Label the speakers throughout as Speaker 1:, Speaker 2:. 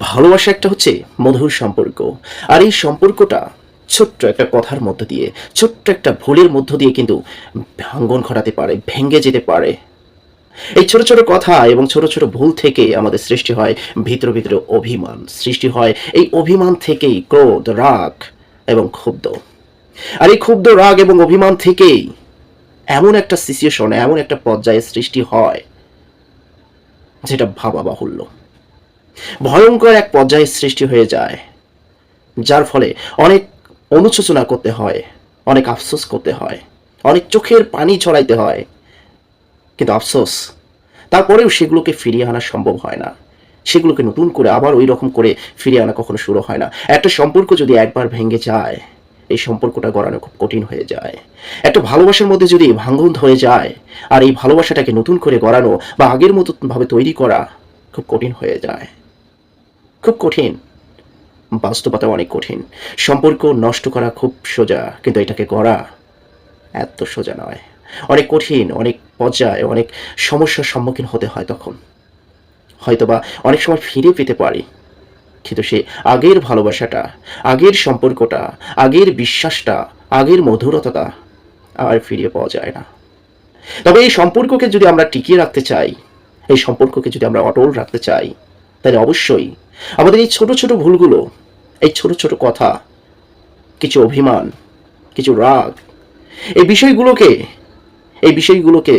Speaker 1: ভালোবাসা একটা হচ্ছে মধুর সম্পর্ক। আর এই সম্পর্কটা ছোট্ট একটা কথার মধ্য দিয়ে, ছোট্ট একটা ভুলের মধ্য দিয়ে কিন্তু ভাঙ্গন ঘটাতে পারে, ভেঙে যেতে পারে। এই ছোট ছোট কথা এবং ছোট ছোট ভুল থেকে আমাদের সৃষ্টি হয় ভিতরে ভিতরে অভিমান। সৃষ্টি হয় এই অভিমান থেকেই ক্রোধ, রাগ এবং ক্ষুব্ধ। আর এই ক্ষুব্ধ, রাগ এবং অভিমান থেকেই এমন একটা সিচুয়েশন এমন একটা পর্যায়ে সৃষ্টি হয় যেটা ভাবা বাহুল্য ভয়ঙ্কর এক পর্যায়ের সৃষ্টি হয়ে যায়, যার ফলে অনেক অনুশোচনা করতে হয়, অনেক আফসোস করতে হয়, অনেক চোখের পানি ছড়াইতে হয়। কিন্তু আফসোস, তারপরেও সেগুলোকে ফিরিয়ে আনা সম্ভব হয় না। সেগুলোকে নতুন করে আবার ওই রকম করে ফিরিয়ে আনা কখনো শুরু হয় না। একটা সম্পর্ক যদি একবার ভেঙে যায়, এই সম্পর্কটা গড়ানো খুব কঠিন হয়ে যায়। একটা ভালোবাসার মধ্যে যদি ভাঙ্গন হয়ে যায়, আর এই ভালোবাসাটাকে নতুন করে গড়ানো বা আগের মতো ভাবে তৈরি করা খুব কঠিন হয়ে যায়। খুব কঠিন। বাস্তবতা অনেক কঠিন। সম্পর্ক নষ্ট করা খুব সোজা, কিন্তু এটাকে গড়া এত সোজা নয়। অনেক কঠিন, অনেক পর্যায়ে অনেক সমস্যার সম্মুখীন হতে হয় তখন। হয়তোবা অনেক সময় ফিরে পেতে পারি। কিন্তু সে আগের ভালোবাসাটা, আগের সম্পর্কটা, আগের বিশ্বাসটা, আগের মধুরতাটা আর ফিরিয়ে পাওয়া যায় না। তবে এই সম্পর্ককে যদি আমরা টিকিয়ে রাখতে চাই, এই সম্পর্ককে যদি আমরা অটল রাখতে চাই তাহলে অবশ্যই। আমাদের এই ছোট ছোট ভুলগুলো, এই ছোট ছোট কথা, কিছু অভিমান, কিছু রাগ, এই বিষয়গুলোকে এই বিষয়গুলোকে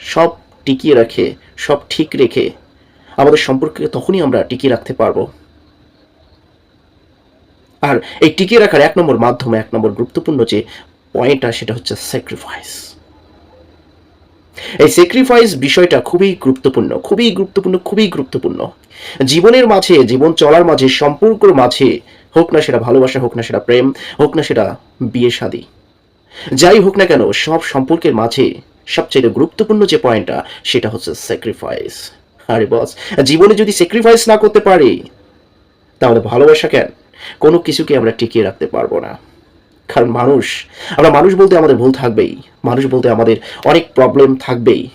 Speaker 1: সব টিকিয়ে রাখে, সব ঠিক রেখে আমাদের সম্পর্ককে তখনই আমরা টিকিয়ে রাখতে পারব। আর এই টিকিয়ে রাখার এক নম্বর মাধ্যমে, এক নম্বর গুরুত্বপূর্ণ যে পয়েন্টটা সেটা হচ্ছে স্যাক্রিফাইস এই স্যাক্রিফাইস বিষয়টা খুবই গুরুত্বপূর্ণ খুবই গুরুত্বপূর্ণ খুবই গুরুত্বপূর্ণ। জীবনের মাঝে, জীবন চলার মাঝে, সম্পর্কের মাঝে, হোক না সেটা ভালোবাসা, হোক না সেটা প্রেম, হোক না সেটা বিয়ে শাদী, যাই হোক না কেন, সব সম্পর্কের মাঝে সবচেয়ে গুরুত্বপূর্ণ যে পয়েন্টটা সেটা হচ্ছে স্যাক্রিফাইস আরে বস জীবনে যদি স্যাক্রিফাইস না করতে পারি, তাহলে ভালোবাসা কেন? কোনো কিছুকে আমরা টিকিয়ে রাখতে পারব না। কারণ মানুষ। আমরা মানুষ বলতে আমাদের ভুল থাকবেই। মানুষ বলতে আমাদের অনেক প্রবলেম থাকবেই।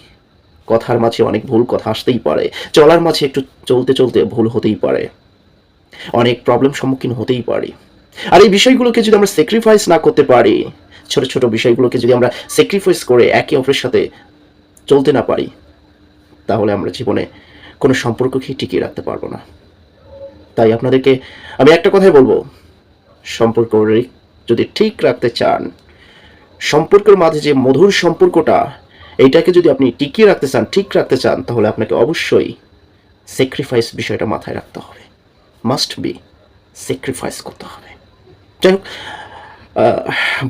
Speaker 1: কথার মাঝে অনেক ভুল কথা আসতেই পারে। চলার মাঝে একটু চলতে চলতে ভুল হতেই পারে। অনেক প্রবলেম সম্মুখীন হতেই পারি। আর এই বিষয়গুলোকে যদি আমরা স্যাক্রিফাইস না করতে পারি, ছোট ছোট বিষয়গুলোকে যদি আমরা স্যাক্রিফাইস করে একে অপরের সাথে চলতে না পারি, তাহলে আমরা জীবনে কোনো সম্পর্ককেই টিকিয়ে রাখতে পারব না। তাই আপনাদেরকে আমি একটা কথাই বলব। সম্পর্ক যদি ঠিক রাখতে চান, সম্পর্কের মাঝে যে মধুর সম্পর্কটা, এইটাকে যদি আপনি টিকিয়ে রাখতে চান, ঠিক রাখতে চান, তাহলে আপনাকে অবশ্যই স্যাক্রিফাইস বিষয়টা মাথায় রাখতে হবে। মাস্ট বি স্যাক্রিফাইস করতে হবে। যাই হোক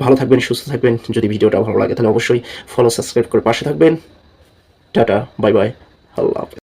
Speaker 1: ভালো থাকবেন, সুস্থ থাকবেন। যদি ভিডিওটা ভালো লাগে, তাহলে অবশ্যই ফলো সাবস্ক্রাইব করে পাশে থাকবেন। টাটা বাই বাই আল্লাহ হাফেজ।